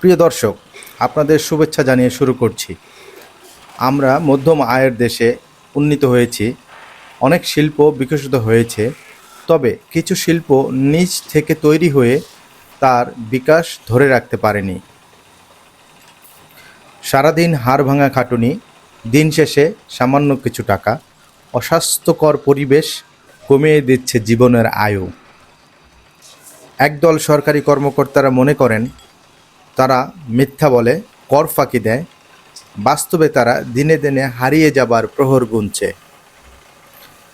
প্রিয় দর্শক, আপনাদের শুভেচ্ছা জানিয়ে শুরু করছি। আমরা মধ্যম আয়ের দেশে উন্নীত হয়েছি, অনেক শিল্প বিকশিত হয়েছে, তবে কিছু শিল্প নিজ থেকে তৈরি হয়ে তার বিকাশ ধরে রাখতে পারেনি। সারাদিন হাড় ভাঙা খাটুনি, দিন শেষে সামান্য কিছু টাকা, অস্বাস্থ্যকর পরিবেশ কমিয়ে দিচ্ছে জীবনের আয়ু। একদল সরকারি কর্মকর্তারা মনে করেন তারা মিথ্যা বলে, কর ফাঁকি দেয়। বাস্তবে তারা দিনে দিনে হারিয়ে যাবার প্রহর গুনছে।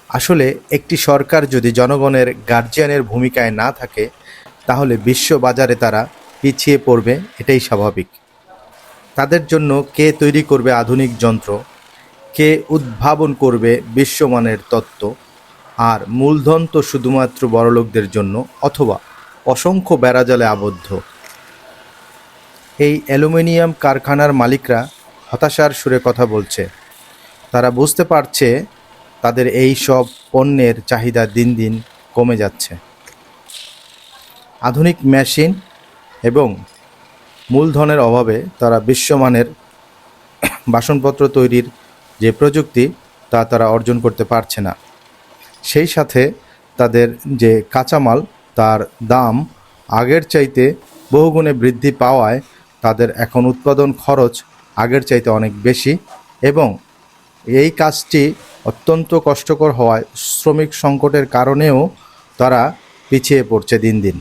আসলে একটি সরকার যদি জনগণের গার্জিয়ানের ভূমিকায় না থাকে, তাহলে বিশ্ব বাজারে তারা পিছিয়ে পড়বে, এটাই স্বাভাবিক। তাদের জন্য কে তৈরি করবে আধুনিক যন্ত্র? কে উদ্ভাবন করবে বিশ্বমানের তত্ত্ব? আর মূলধন তো শুধুমাত্র বড়লোকদের জন্য, অথবা অসংখ্য বেড়াজালে আবদ্ধ। এই অ্যালুমিনিয়াম কারখানার মালিকরা হতাশার সুরে কথা বলছে। তারা বুঝতে পারছে তাদের এই সব পণ্যের চাহিদা দিন দিন কমে যাচ্ছে। আধুনিক মেশিন এবং মূলধনের অভাবে তারা বিশ্বমানের বাসনপত্র তৈরির যে প্রযুক্তি, তা তারা অর্জন করতে পারছে না। সেই সাথে তাদের যে কাঁচামাল, তার দাম আগের চাইতে বহুগুণে বৃদ্ধি পাওয়ায় তাদের এখন উৎপাদন খরচ আগের চাইতে অনেক বেশি এবং এই কাজটি অত্যন্ত কষ্টকর হওয়ায় শ্রমিক সংকটের কারণেও তারা পিছিয়ে পড়ছে দিন দিন।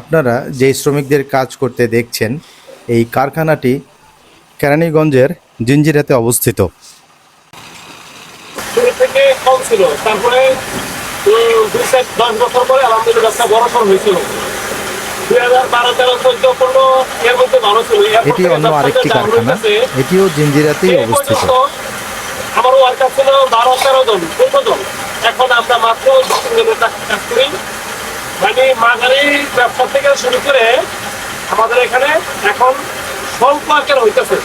আপনারা যেই শ্রমিকদের কাজ করতে দেখছেন, এই কারখানাটি কেরানীগঞ্জের জিঞ্জিরাতে অবস্থিত। তারপরে দুই চার দশ বছর পরে আলহামদুলিল্লাহ বড় হয়েছিল। এটি অন্য আরেকটি কারখানা। এটিও জিঞ্জিরাতেই অবস্থিত। আমার ওয়ার্কার ছিল বারো তেরো জন চোদ্দ জন। এখন আমরা মাত্র দশ জনের কাজ করি। মানে মাঝারি ব্যবসা থেকে শুরু করে আমাদের এখানে এখন স্বল্প আকার হইতেছে।